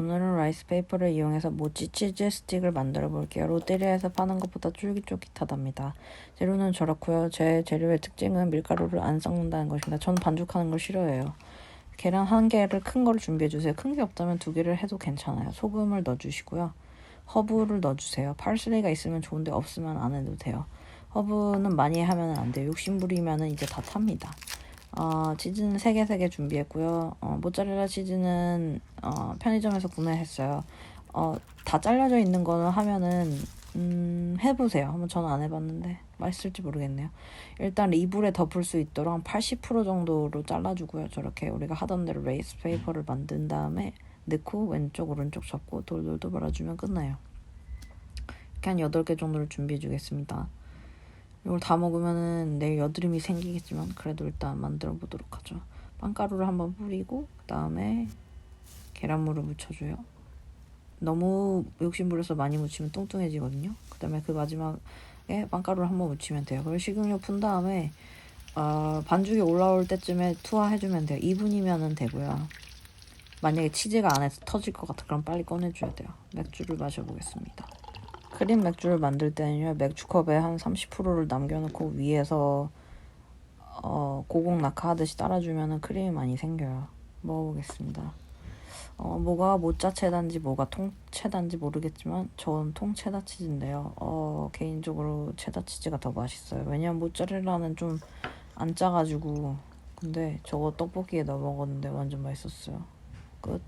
오늘은 라이스 페이퍼를 이용해서 모찌 치즈 스틱을 만들어 볼게요. 롯데리아에서 파는 것보다 쫄깃쫄깃하답니다. 재료는 저렇고요. 제 재료의 특징은 밀가루를 안 섞는다는 것입니다. 전 반죽하는 걸 싫어해요. 계란 한 개를 큰 거를 준비해 주세요. 큰 게 없다면 두 개를 해도 괜찮아요. 소금을 넣어 주시고요. 허브를 넣어 주세요. 파슬리가 있으면 좋은데 없으면 안 해도 돼요. 허브는 많이 하면 안 돼요. 욕심부리면 이제 다 탑니다. 어, 치즈는 3개 3개 준비했고요. 어, 모짜렐라 치즈는 어, 편의점에서 구매했어요. 어, 다 잘라져 있는 거는 하면은 음, 해보세요. 한번 저는 안 해봤는데 맛있을지 모르겠네요. 일단 이불에 덮을 수 있도록 한 80% 정도로 잘라주고요. 저렇게 우리가 하던 대로 레이스 페이퍼를 만든 다음에 넣고 왼쪽 오른쪽 접고 돌돌돌 말아주면 끝나요. 이렇게 한 8개 정도를 준비해 주겠습니다. 이걸 다 먹으면은 내일 여드름이 생기겠지만 그래도 일단 만들어 보도록 하죠. 빵가루를 한번 뿌리고 그 다음에 계란물을 묻혀줘요. 너무 욕심 부려서 많이 묻히면 뚱뚱해지거든요. 그 다음에 그 마지막에 빵가루를 한번 묻히면 돼요. 그리고 식용유 푼 다음에 어, 반죽이 올라올 때쯤에 투하해주면 돼요. 2분이면은 되고요. 만약에 치즈가 안에서 터질 것 같아 그럼 빨리 꺼내줘야 돼요. 맥주를 마셔보겠습니다. 크림 맥주를 만들 때는요 맥주컵에 한 30%를 남겨놓고 위에서 어, 고공 낙하하듯이 따라주면 크림이 많이 생겨요. 먹어보겠습니다. 어, 뭐가 모짜 체다인지 뭐가 통 체다인지 모르겠지만 전 통 체다 치즈인데요. 어, 개인적으로 체다 치즈가 더 맛있어요. 왜냐면 모짜렐라는 좀 안 짜가지고. 근데 저거 떡볶이에 넣어 먹었는데 완전 맛있었어요. 끝